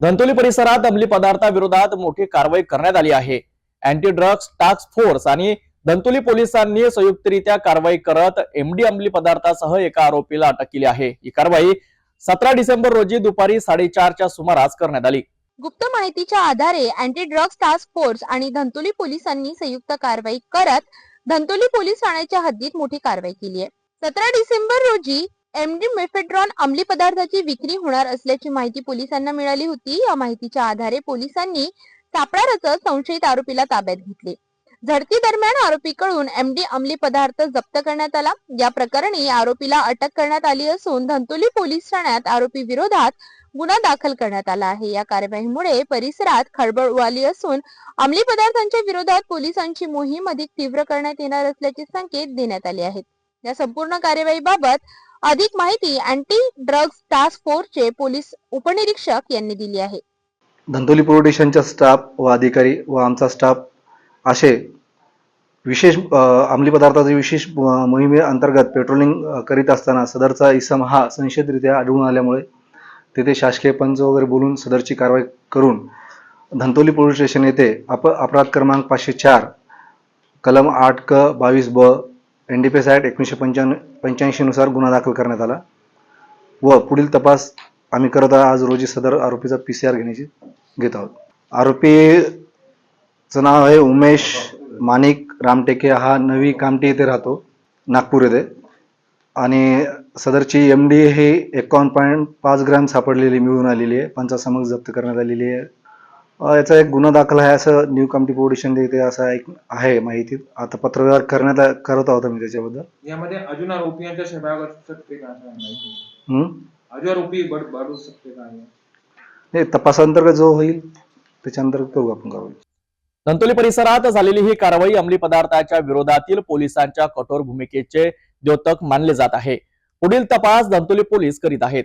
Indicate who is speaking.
Speaker 1: धंतोली परिसरात अंमली पदार्थाविरोधात मोठी कारवाई करण्यात आली आहे. अँटी ड्रग्ज टास्क फोर्स आणि धंतोली पोलिसांनी संयुक्तरित्या कारवाई करत एमडी अंमली पदार्थासह एका आरोपीला अटक केली आहे. ही कारवाई सतरा डिसेंबर रोजी दुपारी साडेचारच्या सुमारास करण्यात आली.
Speaker 2: गुप्त माहितीच्या आधारे अँटी ड्रग्ज टास्क फोर्स आणि धंतोली पोलिसांनी संयुक्त कारवाई करत धंतोली पोलीस ठाण्याच्या हद्दीत मोठी कारवाई केली आहे. सतरा डिसेंबर रोजी एमडी मेफेड्रॉन अंमली पदार्थाची विक्री होणार असल्याची माहिती पोलिसांना मिळाली होती. या माहितीच्या आधारे पोलिसांनी सापळा रचत संशयित आरोपीला ताब्यात घेतले. झडती दरम्यान आरोपीकडून एमडी अंमली पदार्थ जप्त करण्यात आला. या प्रकरणी आरोपीला अटक करण्यात आली असून धंतोली पोलीस ठाण्यात आरोपी विरोधात गुन्हा दाखल करण्यात आला आहे. या कारवाईमुळे परिसरात खळबळ उडाली असून अंमली पदार्थांच्या विरोधात पोलिसांची मोहीम अधिक तीव्र करण्यात येणार असल्याचे संकेत देण्यात आले आहेत. या संपूर्ण कार्यवाहीबाबत अधिक माहिती अँटी ड्रग्ज टास्क फोर्सचे पोलीस उपनिरीक्षक यांनी दिली आहे.
Speaker 3: धंतोली पोलीस स्टाफ व अधिकारी व आमचा स्टाफ असे विशेष अंमली पदार्थाचे विशेष मोहिमे अंतर्गत पेट्रोलिंग करीत असताना सदरचा इसम हा संशयितरित्या आढळून आल्यामुळे तेथे शासकीय पंच वगैरे बोलून सदरची कारवाई करून धंतोली पोलीस स्टेशन येथे अप अपराध क्रमांक पाचशे चार कलम आठ क बावीस ब N D P S act एकोणीसशे पंच्याण्णव पंच्याऐंशीनुसार गुन्हा दाखल करण्यात आला. व पुढील तपास आम्ही करत आहोत. आज रोजी सदर आरोपीचा पी सी आर घेण्याची घेत आहोत. आरोपीचं नाव आहे उमेश माणिक रामटेके. हा नवी कामटी येथे राहतो नागपूर येथे. आणि सदरची एम डी हे एकावन्न पॉईंट पाच ग्रॅम सापडलेली मिळून आलेली आहे. पंचासमक जप्त करण्यात आलेली आहे. याचा एक गुन्हा दाखल आहे असं न्यू पोलीस स्टेशन इथे असं एक आहे माहिती. आता पत्रव्यवहार करण्यात करत आहोत मी त्याच्याबद्दल.
Speaker 4: यामध्ये अजून आरोपियांच्या सहभाग असू शकते का? अजून आरोपी बड वाढू शकते का
Speaker 3: हे तपासांतर्गत जो होईल त्याच्याअंतर्गत करू आपण कारवाई.
Speaker 1: धंतोली परिसरात झालेली ही कारवाई अंमली पदार्थाच्या विरोधातील पोलिसांच्या कठोर भूमिकेचे द्योतक मानले जात आहे. पुढील तपास धंतोली पोलीस करीत आहेत.